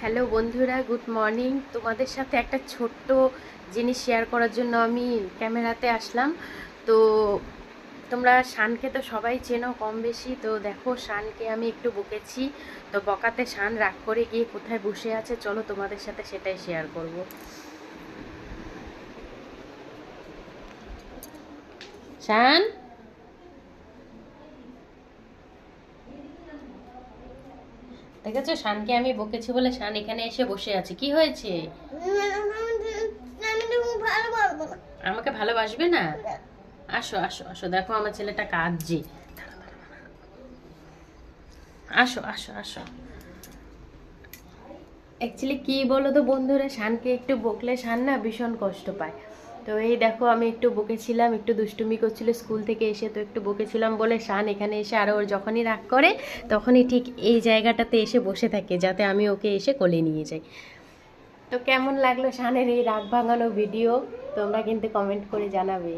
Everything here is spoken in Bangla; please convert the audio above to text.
হ্যালো বন্ধুরা, গুড মর্নিং। তোমাদের সাথে একটা ছোট্ট জিনিস শেয়ার করার জন্য আমি ক্যামেরাতে আসলাম। তো তোমরা শানকে তো সবাই চেনো কম বেশি। তো দেখো, শানকে আমি একটু বকেছি। তো বকাতে শান রাগ করে গিয়ে কোথায় বসে আছে, চলো তোমাদের সাথে সেটাই শেয়ার করব। শান? দেখেছ? শানকে আমি বকেছি বলে শান এখানে এসে বসে আছে। কি হয়েছে? আমাকে ভালোবাসবে না? আসো আসো আসো। দেখো আমার ছেলেটা কাঁদছে। আসো আসো আসো। অ্যাকচুয়ালি কি বলো তো বন্ধুরা? শানকে একটু বকলে শান না ভীষণ কষ্ট পায়। তো এই দেখো, আমি একটু বকেছিলাম, একটু দুষ্টুমি করছিল স্কুল থেকে এসে, তো একটু বকেছিলাম বলে শান এখানে এসে আর ওর যখনই রাগ করে, তখনই ঠিক এই জায়গাটাতে এসে বসে থাকে, যাতে আমি ওকে এসে কোলে নিয়ে যাই। তো কেমন লাগল শানের এই রাগ ভাঙানো ভিডিও? তোমরা কিন্তু কমেন্ট করে জানাবে।